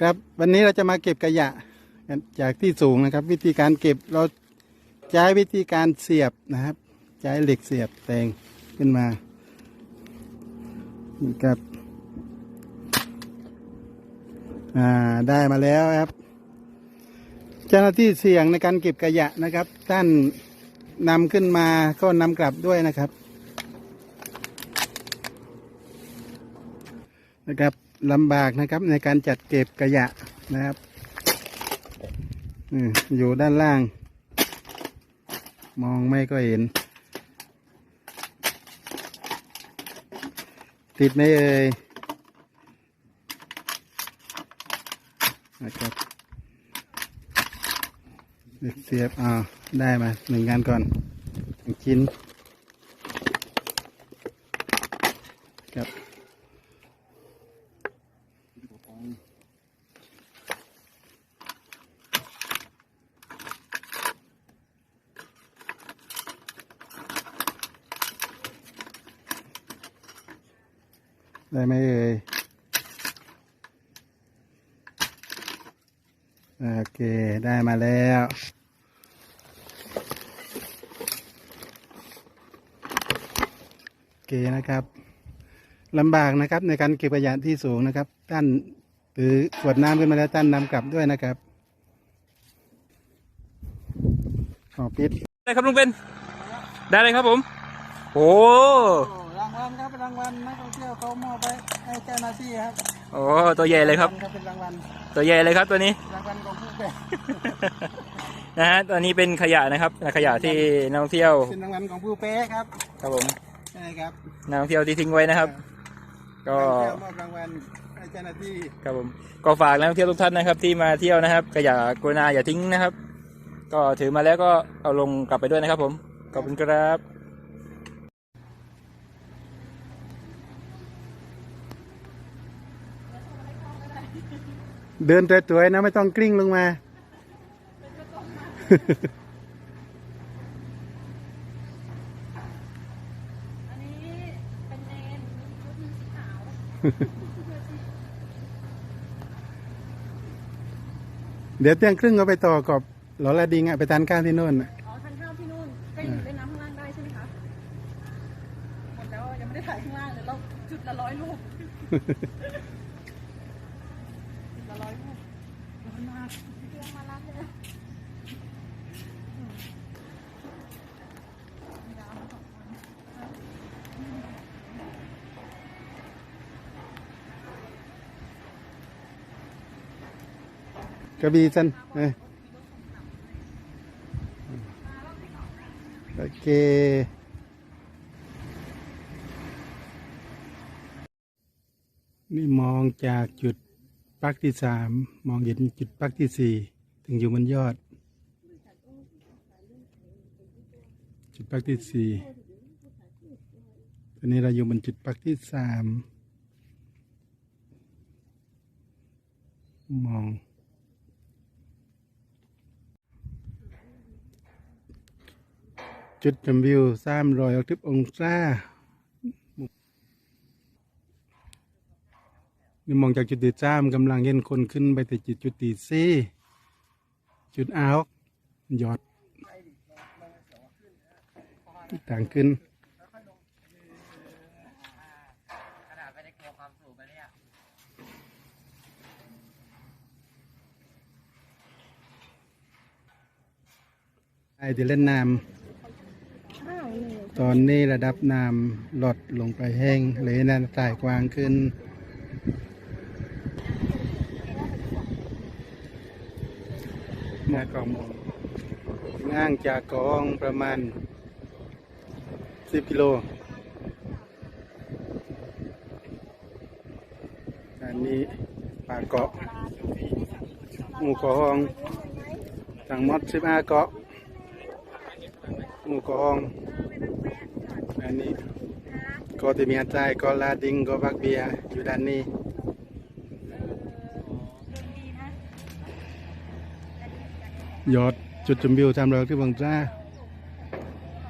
ครับวันนี้เราจะมาเก็บขยะกันจากที่สูงนะครับ วิธีการเก็บเราใช้วิธีการเสียบนะครับ ใช้เหล็กเสียบแทงขึ้นมานี่ครับอ่าได้มาแล้วครับ เจ้าหน้าที่เสี่ยงในการเก็บขยะนะครับ ท่านนำขึ้นมาก็นำกลับด้วยนะครับนะครับ ลำบากนะครับในการจัดเก็บขยะนะครับอืมอยู่ด้านล่าง มองไม่ก็เห็น ติดไหมเอ่ยนะครับเด็กเสียบอ่าได้มาหนึ่งงานก่อนหนึ่งชิ้นครับ ได้ไหมเอ่ยโอเค ได้มาแล้ว โอเคนะครับลำบากนะครับในการเก็บขยะที่สูงนะครับท่านถือขวดน้ำขึ้นมาแล้วท่านนำกลับด้วยนะครับขอปิดได้ครับลุงเป็น ได้เลยครับผม โอ้รางวัลครับรางวัลนักท่อง เที่ยวเขามอบไปให้เจ้าหน้าที่ครับโอ้ตัวใหญ่เลยครับเป็นรางวัลตัวใหญ่เลยครับตัวนี้ รางวัลของผู้แก่นะฮะตัวนี้เป็นขยะนะครับขยะที่นักท่องเที่ยวเป็นรางวัลของผู้เป๊ะครับครับผมใช่ครับนักท่องเที่ยวที่ทิ้งไว้นะครับ ก็นักท่องเที่ยวมอบรางวัลให้เจ้าหน้าที่ครับผมก็ฝากนักท่องเที่ยวทุกท่านนะครับ ที่มาเที่ยวนะครับ ขยะกรุณาอย่าทิ้งนะครับ ก็ถือมาแล้วก็เอาลงกลับไปด้วยนะครับ ผมขอบคุณครับ เดินตัวๆนะ ไม่ต้องกลิ้งลงมา อันนี้เป็นเนนชุดสีขาวเดี๋ยวเที่ยงครึ่งก็ไปต่อกับหลอละดิงอะไปทานข้าวที่โน่นน่ะอ๋อทานข้าวที่นู่นก็อยู่เล่นน้ำข้างล่างได้ใช่ไหมคะหมดแล้วยังไม่ได้ถ่ายข้างล่างเลยเราจุดละร้อยลูก ละร้อยลูกร้อนมากเตรียมมารับเลยกระบี่สันเอ้ยโอเคนี่มองจากจุด ปักที่สามมองเห็นจุดปักที่สี่ถึงอยู่บนยอด จุดปักที่สี่ตอนนี้เราอยู่บนจุดปักที่สามมอง จุดชมวิวสามรอยหกสิบองศา นี่มองจากจุดที่สามกำลังเห็นคนขึ้นไปแต่จุดจุดที่สี่จุดอาวกยอดต่างขึ้นไอเดี๋ยวเล่นน้ำตอนนี้ระดับน้ำลดลงไปแห้งเลยนั่นสายกว้างขึ้น แม่กองมองง่างจากกองประมาณ 10 กิโล อันนี้ป่าเกาะ หมู่เกาะห้องทั้งหมด15เกาะ หมู่เกาะห้อง อันนี้เก็ที่มีอาจารย์ก็ลาดิงก็บักเบียอยู่ด้านนี้ ยอดจุดชมวิว